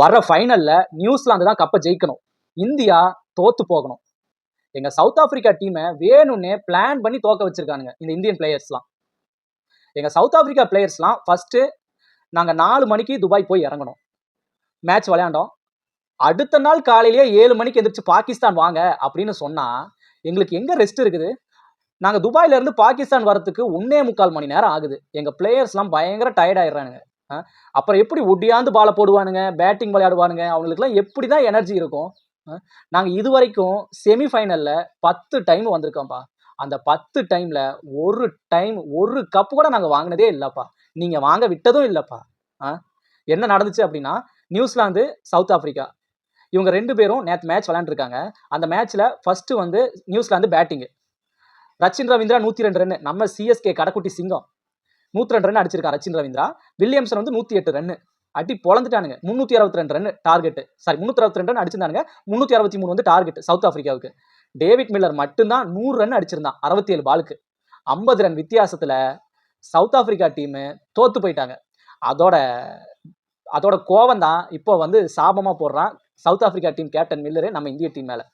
வர்ற ஃபைனல்ல நியூசிலாந்து தான் கப்பை ஜெயிக்கணும். இந்தியா தோத்து போகணும். எங்க சவுத் ஆப்பிரிக்கா டீமை வேணும்னே பிளான் பண்ணி தோக்க வச்சிருக்கானுங்க இந்த இந்தியன் பிளேயர்ஸ்லாம் எங்க சவுத் ஆப்பிரிக்கா பிளேயர்ஸ்லாம் ஃபர்ஸ்ட் நாங்க நாலு மணிக்கு துபாய் போய் இறங்கணும். மேட்ச் விளையாண்டோம். அடுத்த நாள் காலையிலேயே ஏழு மணிக்கு எந்திரிச்சு பாகிஸ்தான் வாங்க அப்படின்னு சொன்னா எங்களுக்கு எங்க ரெஸ்ட் இருக்குது? நாங்கள் துபாயிலேருந்து பாகிஸ்தான் வரத்துக்கு ஒன்னே முக்கால் மணி நேரம் ஆகுது. எங்கள் பிளேயர்ஸ்லாம் பயங்கர டயர்ட் ஆயிடுறானுங்க. அப்புறம் எப்படி ஒட்டியாந்து பாலை போடுவானுங்க? பேட்டிங் விளையாடுவானுங்க? அவங்களுக்குலாம் எப்படி தான் எனர்ஜி இருக்கும் நாங்கள் இது வரைக்கும் செமிஃபைனலில் பத்து டைம் வந்திருக்கோம்ப்பா. அந்த பத்து டைமில் ஒரு டைம் ஒரு கப்பு கூட நாங்கள் வாங்கினதே இல்லைப்பா. நீங்கள் வாங்க விட்டதும் இல்லைப்பா. என்ன நடந்துச்சு அப்படின்னா நியூசிலாந்து சவுத் ஆஃப்ரிக்கா இவங்க ரெண்டு பேரும் நேற்று மேட்ச் விளாண்டுருக்காங்க அந்த மேட்ச்சில் ஃபஸ்ட்டு வந்து நியூசிலாந்து பேட்டிங்கு ரச்சின் ரவீந்திரா நூற்றி ரெண்டு ரன் நம்ம சிஎஸ்கே கடைக்குட்டி சிங்கம். நூற்றி ரெண்டு ரன் அடிச்சிருக்காரு ரச்சின் ரவீந்திரா. வில்லியம்சன் வந்து நூற்றி எட்டு ரன் அடி பொழந்துட்டானுங்க. முந்நூற்றி அறுபத்தி ரெண்டு ரன் டார்கெட் சாரி முந்நூற்றி அறுபத்தி ரெண்டு ரன் அடிச்சிருந்தாங்க முந்நூற்றி அறுபத்தி மூணு வந்து டார்கெட் சவுத் ஆஃப்ரிக்காவுக்கு டேவிட் மில்லர் மட்டும்தான் நூறு ரன் அடிச்சிருந்தான் அறுபத்தி ஏழு பாலுக்கு ஐம்பது ரன் வித்தியாசத்தில் சவுத் ஆஃப்ரிக்கா டீமு தோத்து போயிட்டாங்க. அதோட அதோட கோவம் தான் இப்போ வந்து சாபமாக போடுறான் South Africa team captain Miller நம்ம இந்திய டீம் மேலே.